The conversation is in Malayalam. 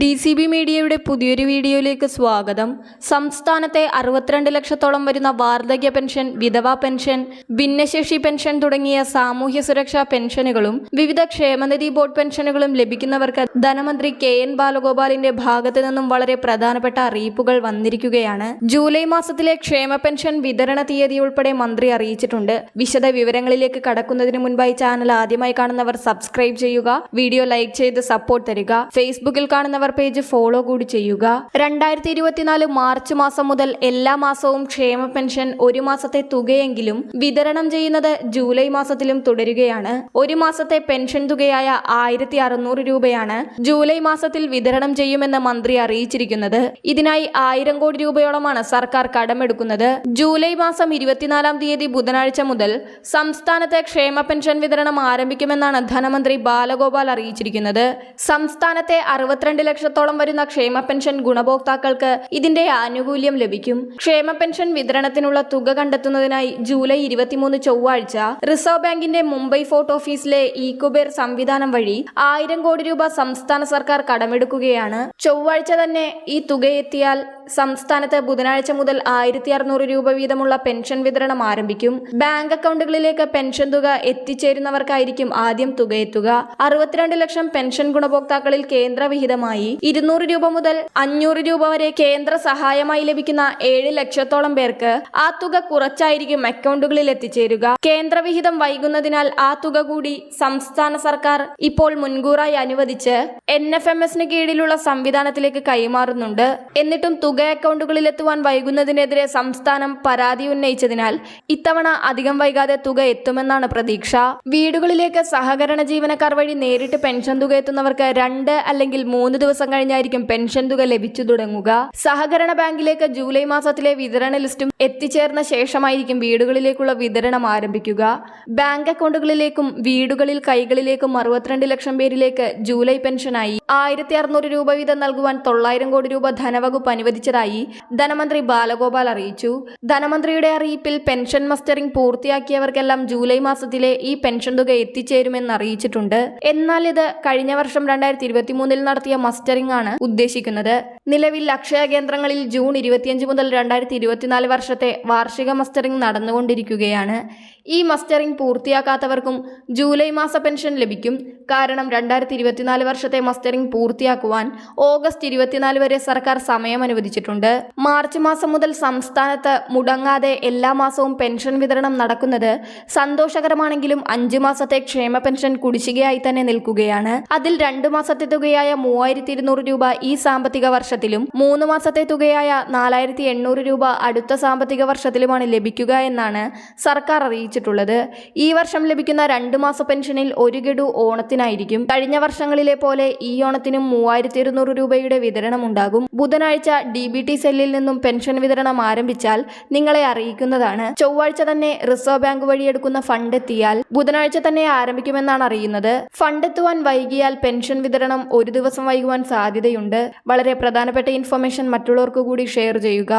ഡി സി ബി മീഡിയയുടെ പുതിയൊരു വീഡിയോയിലേക്ക് സ്വാഗതം. സംസ്ഥാനത്തെ അറുപത്തിരണ്ട് ലക്ഷത്തോളം വരുന്ന വാർദ്ധക്യ പെൻഷൻ വിധവാ പെൻഷൻ ഭിന്നശേഷി പെൻഷൻ തുടങ്ങിയ സാമൂഹ്യ സുരക്ഷാ പെൻഷനുകളും വിവിധ ക്ഷേമനിധി ബോർഡ് പെൻഷനുകളും ലഭിക്കുന്നവർക്ക് ധനമന്ത്രി കെ എൻ ബാലഗോപാലിന്റെ ഭാഗത്തു നിന്നും വളരെ പ്രധാനപ്പെട്ട അറിയിപ്പുകൾ വന്നിരിക്കുകയാണ്. ജൂലൈ മാസത്തിലെ ക്ഷേമ പെൻഷൻ വിതരണ തീയതി ഉൾപ്പെടെ മന്ത്രി അറിയിച്ചിട്ടുണ്ട്. വിശദ വിവരങ്ങളിലേക്ക് കടക്കുന്നതിന് മുൻപായി ചാനൽ ആദ്യമായി കാണുന്നവർ സബ്സ്ക്രൈബ് ചെയ്യുക വീഡിയോ ലൈക്ക് ചെയ്ത് സപ്പോർട്ട് തരിക. ഫേസ്ബുക്കിൽ കാണുന്നവർ പേജ് ഫോളോ കൂടി ചെയ്യുക. രണ്ടായിരത്തി ഇരുപത്തിനാല് മാർച്ച് മാസം മുതൽ എല്ലാ മാസവും ക്ഷേമ പെൻഷൻ ഒരു മാസത്തെ തുകയെങ്കിലും വിതരണം ചെയ്യുന്നത് ജൂലൈ മാസത്തിലും തുടരുകയാണ്. ഒരു മാസത്തെ പെൻഷൻ തുകയായ ആയിരത്തി അറുന്നൂറ് രൂപയാണ് ജൂലൈ മാസത്തിൽ വിതരണം ചെയ്യുമെന്ന് മന്ത്രി അറിയിച്ചിരിക്കുന്നത്. ഇതിനായി ആയിരം കോടി രൂപയോളമാണ് സർക്കാർ കടമെടുക്കുന്നത്. ജൂലൈ മാസം ഇരുപത്തിനാലാം തീയതി ബുധനാഴ്ച മുതൽ സംസ്ഥാനത്തെ ക്ഷേമ പെൻഷൻ വിതരണം ആരംഭിക്കുമെന്നാണ് ധനമന്ത്രി ബാലഗോപാൽ അറിയിച്ചിരിക്കുന്നത്. സംസ്ഥാനത്തെ അറുപത്തിരണ്ട് ലക്ഷത്തോളം വരുന്ന ക്ഷേമ പെൻഷൻ ഗുണഭോക്താക്കൾക്ക് ഇതിന്റെ ആനുകൂല്യം ലഭിക്കും. ക്ഷേമ പെൻഷൻ വിതരണത്തിനുള്ള തുക കണ്ടെത്തുന്നതിനായി ജൂലൈ ഇരുപത്തിമൂന്ന് ചൊവ്വാഴ്ച റിസർവ് ബാങ്കിന്റെ മുംബൈ ഫോർട്ട് ഓഫീസിലെ ഇ കുബേർ സംവിധാനം വഴി ആയിരം കോടി രൂപ സംസ്ഥാന സർക്കാർ കടമെടുക്കുകയാണ്. ചൊവ്വാഴ്ച തന്നെ ഈ തുക എത്തിയാൽ സംസ്ഥാനത്ത് ബുധനാഴ്ച മുതൽ ആയിരത്തി അറുന്നൂറ് രൂപ വീതമുള്ള പെൻഷൻ വിതരണം ആരംഭിക്കും. ബാങ്ക് അക്കൗണ്ടുകളിലേക്ക് പെൻഷൻ തുക എത്തിച്ചേരുന്നവർക്കായിരിക്കും ആദ്യം തുക എത്തുക. അറുപത്തിരണ്ട് ലക്ഷം പെൻഷൻ ഗുണഭോക്താക്കളിൽ കേന്ദ്ര വിഹിതമായി ഇരുന്നൂറ് രൂപ മുതൽ അഞ്ഞൂറ് രൂപ വരെ കേന്ദ്ര സഹായമായി ലഭിക്കുന്ന ഏഴ് ലക്ഷത്തോളം പേർക്ക് ആ തുക കുറച്ചായിരിക്കും അക്കൗണ്ടുകളിൽ എത്തിച്ചേരുക. കേന്ദ്ര വിഹിതം വൈകുന്നതിനാൽ ആ തുക കൂടി സംസ്ഥാന സർക്കാർ ഇപ്പോൾ മുൻകൂറായി അനുവദിച്ച് എൻ എഫ് എം എസിന് കീഴിലുള്ള സംവിധാനത്തിലേക്ക് കൈമാറുന്നുണ്ട്. എന്നിട്ടും തുക അക്കൗണ്ടുകളിൽ എത്തുവാൻ വൈകുന്നതിനെതിരെ സംസ്ഥാനം പരാതി ഉന്നയിച്ചതിനാൽ ഇത്തവണ അധികം വൈകാതെ തുക എത്തുമെന്നാണ് പ്രതീക്ഷ. വീടുകളിലേക്ക് സഹകരണ ജീവനക്കാർ വഴി നേരിട്ട് പെൻഷൻ തുക എത്തുന്നവർക്ക് രണ്ട് അല്ലെങ്കിൽ മൂന്ന് ദിവസം കഴിഞ്ഞായിരിക്കും പെൻഷൻ തുക ലഭിച്ചു തുടങ്ങുക. സഹകരണ ബാങ്കിലേക്ക് ജൂലൈ മാസത്തിലെ വിതരണ ലിസ്റ്റും എത്തിച്ചേർന്ന ശേഷമായിരിക്കും വീടുകളിലേക്കുള്ള വിതരണം ആരംഭിക്കുക. ബാങ്ക് അക്കൗണ്ടുകളിലേക്കും വീടുകളിൽ കൈകളിലേക്കും അറുപത്തിരണ്ട് ലക്ഷം പേരിലേക്ക് ജൂലൈ പെൻഷനായി. ആയിരത്തി അറുന്നൂറ് രൂപ വീതം നൽകുവാൻ തൊള്ളായിരം കോടി രൂപ ധനവകുപ്പ് അനുവദിച്ചതായി ധനമന്ത്രി ബാലഗോപാൽ അറിയിച്ചു. ധനമന്ത്രിയുടെ അറിയിപ്പിൽ പെൻഷൻ മസ്റ്ററിംഗ് പൂർത്തിയാക്കിയവർക്കെല്ലാം ജൂലൈ മാസത്തിലെ ഈ പെൻഷൻ തുക എത്തിച്ചേരുമെന്ന് അറിയിച്ചിട്ടുണ്ട്. എന്നാൽ ഇത് കഴിഞ്ഞ വർഷം രണ്ടായിരത്തി ഇരുപത്തി മൂന്നിൽ നടത്തിയ മസ്റ്ററിംഗ് ആണ് ഉദ്ദേശിക്കുന്നത്. നിലവിൽ അക്ഷയ കേന്ദ്രങ്ങളിൽ ജൂൺ ഇരുപത്തിയഞ്ച് മുതൽ രണ്ടായിരത്തി ഇരുപത്തിനാല് വർഷത്തെ വാർഷിക മസ്റ്ററിംഗ് നടന്നുകൊണ്ടിരിക്കുകയാണ്. ഈ മസ്റ്ററിംഗ് പൂർത്തിയാക്കാത്തവർക്കും ജൂലൈ മാസ പെൻഷൻ ലഭിക്കും. കാരണം രണ്ടായിരത്തി ഇരുപത്തിനാല് വർഷത്തെ മസ്റ്ററിംഗ് പൂർത്തിയാക്കുവാൻ ഓഗസ്റ്റ് ഇരുപത്തിനാല് വരെ സർക്കാർ സമയം അനുവദിച്ചിട്ടുണ്ട്. മാർച്ച് മാസം മുതൽ സംസ്ഥാനത്ത് മുടങ്ങാതെ എല്ലാ മാസവും പെൻഷൻ വിതരണം നടക്കുന്നത് സന്തോഷകരമാണെങ്കിലും അഞ്ചു മാസത്തെ ക്ഷേമ പെൻഷൻ കുടിശ്ശികയായി തന്നെ നിൽക്കുകയാണ്. അതിൽ രണ്ടു മാസത്തെ തുകയായ മൂവായിരത്തി ഇരുന്നൂറ് രൂപ ഈ സാമ്പത്തിക വർഷത്തിലും മൂന്ന് മാസത്തെ തുകയായ നാലായിരത്തി എണ്ണൂറ് രൂപ അടുത്ത സാമ്പത്തിക വർഷത്തിലുമാണ് ലഭിക്കുക എന്നാണ് സർക്കാർ അറിയിച്ചിട്ടുള്ളത്. ഈ വർഷം ലഭിക്കുന്ന രണ്ടു മാസ പെൻഷനിൽ ഒരു ഗഡു ഓണത്തിനായിരിക്കും കഴിഞ്ഞ വർഷങ്ങളിലെ പോലെ ഈ ഓണത്തിനും മൂവായിരത്തി ഇരുന്നൂറ് രൂപയുടെ വിതരണം ഉണ്ടാകും. ബുധനാഴ്ച ഡി ബി ടി സെല്ലിൽ നിന്നും പെൻഷൻ വിതരണം ആരംഭിച്ചാൽ നിങ്ങളെ അറിയിക്കുന്നതാണ്. ചൊവ്വാഴ്ച തന്നെ റിസർവ് ബാങ്ക് വഴി എടുക്കുന്ന ഫണ്ട് എത്തിയാൽ ബുധനാഴ്ച തന്നെ ആരംഭിക്കുമെന്നാണ് അറിയുന്നത്. ഫണ്ട് എത്തുവാൻ വൈകിയാൽ പെൻഷൻ വിതരണം ഒരു ദിവസം വൈകുവാൻ സാധ്യതയുണ്ട്. വളരെ പ്രധാനപ്പെട്ട ഇൻഫർമേഷൻ മറ്റുള്ളവർക്ക് കൂടി ഷെയർ ചെയ്യുക.